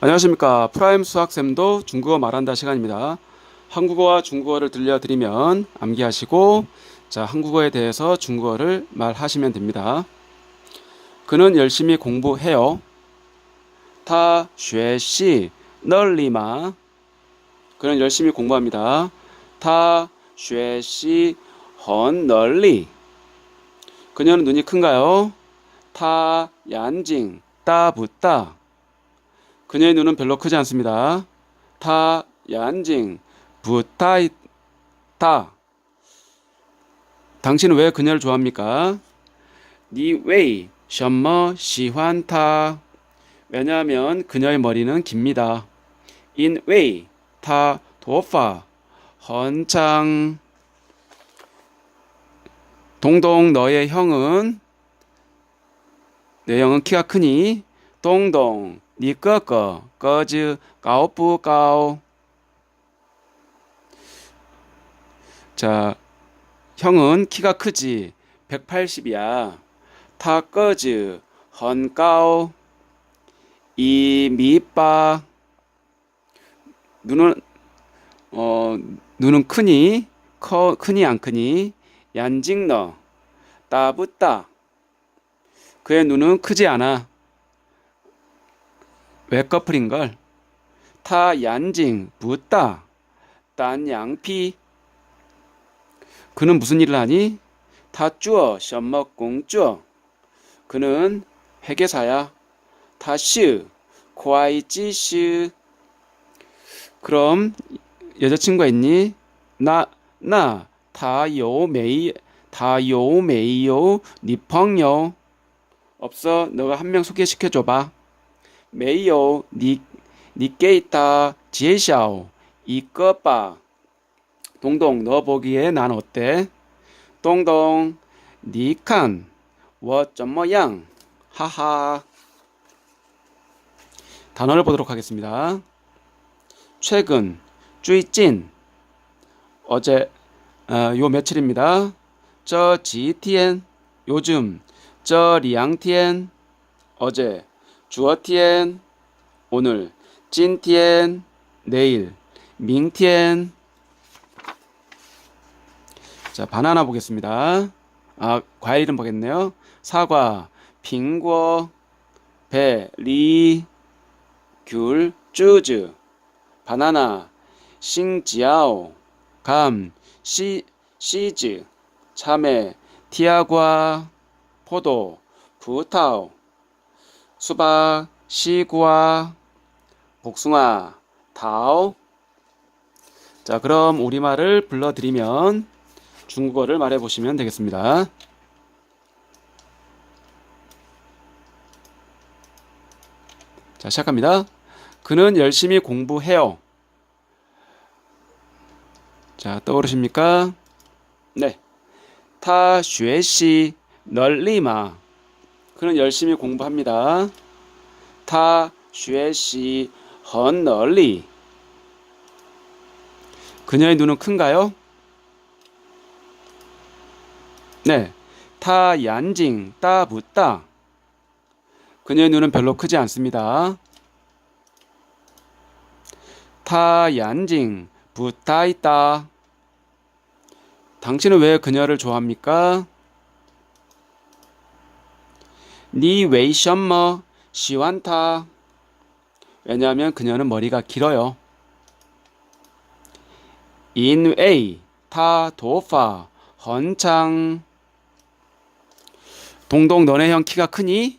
안녕하십니까. 프라임 수학쌤도 중국어 말한다 시간입니다. 한국어와 중국어를 들려드리면 암기하시고 자 한국어에 대해서 중국어를 말하시면 됩니다. 그는 열심히 공부해요. 타 쉐시 널리마. 그는 열심히 공부합니다. 타 쉐시 헌 널리. 그녀는 눈이 큰가요? 타 얀징 따 붙다 그녀의 눈은 별로 크지 않습니다. 타 얀징 부타이타 당신은 왜 그녀를 좋아합니까? 니웨이 셔머 시환타 왜냐하면 그녀의 머리는 깁니다. 인웨이 타 도파 헌창 동동 너의 형은 내 형은 키가 크니 동동 니哥哥 거즈 가오뿌 가오. 자 형은 키가 크지. 180이야. 타 거즈 헌가오. 이 미빠. 눈은 어 눈은 크니? 커 크니 안 크니? 얀징너. 따붙다. 그의 눈은 크지 않아 왜 커플인걸? 타 얀징 붙다 딴 양피. 그는 무슨 일을 하니? 타 쭈어 셔머 공쭈어. 그는 회계사야. 타슈 과이지슈. 그럼 여자친구가 있니? 나 나 다요 메이 다요 메이요 니펑요. 없어 너가 한 명 소개시켜 줘봐 没有你你给他介绍一个吧 동동 너 보기에 난 어때 동동 你看我怎么样 하하 단어를 보도록 하겠습니다 최근 最近 어제 어, 요 며칠입니다. 这几天 요즘 这两天 어제 주어티엔 오늘, 찐티엔 내일, 밍티엔 자 바나나 보겠습니다. 아 과일 이름 보겠네요. 사과, 빙고, 배, 리, 귤, 쭈즈, 바나나, 싱지아오, 감, 시, 시즈, 참외, 티아과, 포도, 부타오, 수박, 시구아, 복숭아, 다오. 자, 그럼 우리말을 불러드리면 중국어를 말해보시면 되겠습니다. 자, 시작합니다. 그는 열심히 공부해요. 자, 떠오르십니까? 네. 타, 学习, 널리마. 그는 열심히 공부합니다. 타, 学习,헌 널리. 그녀의 눈은 큰가요? 네. 타, 얀징, 따, 붙다. 그녀의 눈은 별로 크지 않습니다. 타, 얀징, 붙어 있다. 당신은 왜 그녀를 좋아합니까? 니 웨이 셔머 시완타. 왜냐하면 그녀는 머리가 길어요. 인 웨이 타 도파 헌창. 동동 너네 형 키가 크니?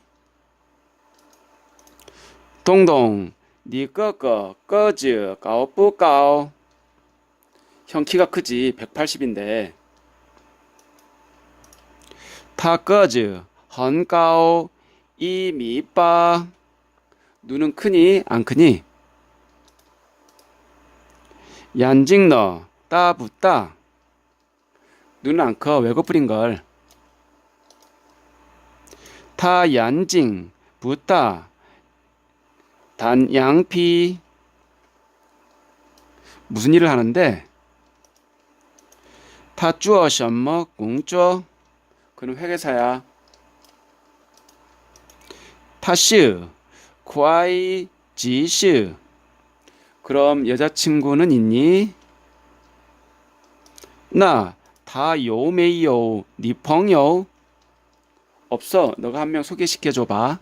동동 니哥哥 꺼즈 가오뿌 가오. 형 키가 크지 180인데 타 꺼즈 헌가오? 이미빠. 눈은 크니 안 크니? 얀징너 따붙다. 눈은 안커. 외고뿌린걸. 타 얀징 붙다. 단 양피. 무슨 일을 하는데? 타 쭈어 셔머 공쭈어? 그는 회계사야 하시, 과이 지시. 그럼 여자친구는 있니? 나, 다 요메이요, 니펑요. 없어, 너가 한 명 소개시켜줘봐.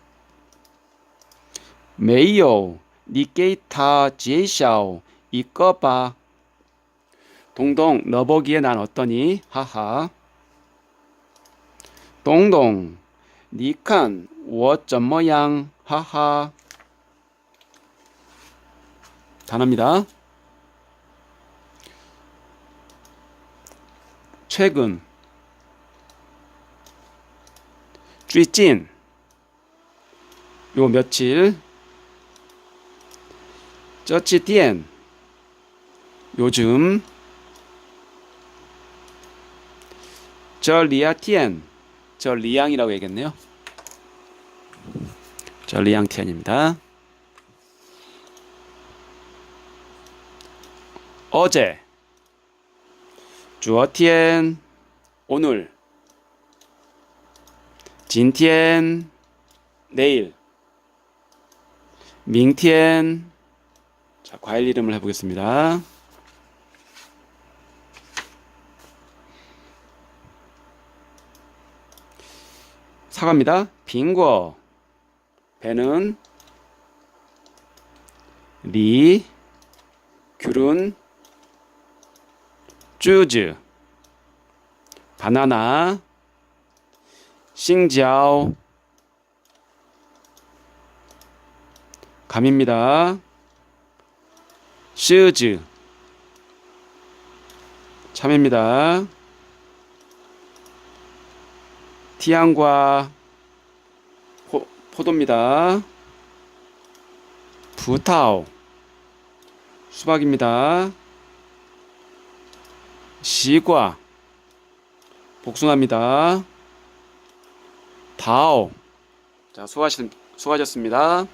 메이요, 니게이타 지이샤오. 이꺼봐. 동동, 너 보기에 난 어떠니? 하하. 동동, 니칸, 我 점모양. 뭐 하하. 단합니다. 최근. 쥐찐. 요 며칠. 저치디엔. 요즘. 저 리아티엔. 저 리양이라고 얘기했네요. 저 리앙티안입니다. 어제 주어티엔 오늘 진티엔 내일 밍티엔 자 과일 이름을 해보겠습니다. 사과입니다. 빙고 배는 리 귤은 쭈즈 바나나 싱자오 감입니다. 슈즈 참입니다. 티안과 포, 포도입니다. 부타오 수박입니다. 시과 복숭아입니다. 다오 자 수고하셨, 수고하셨습니다.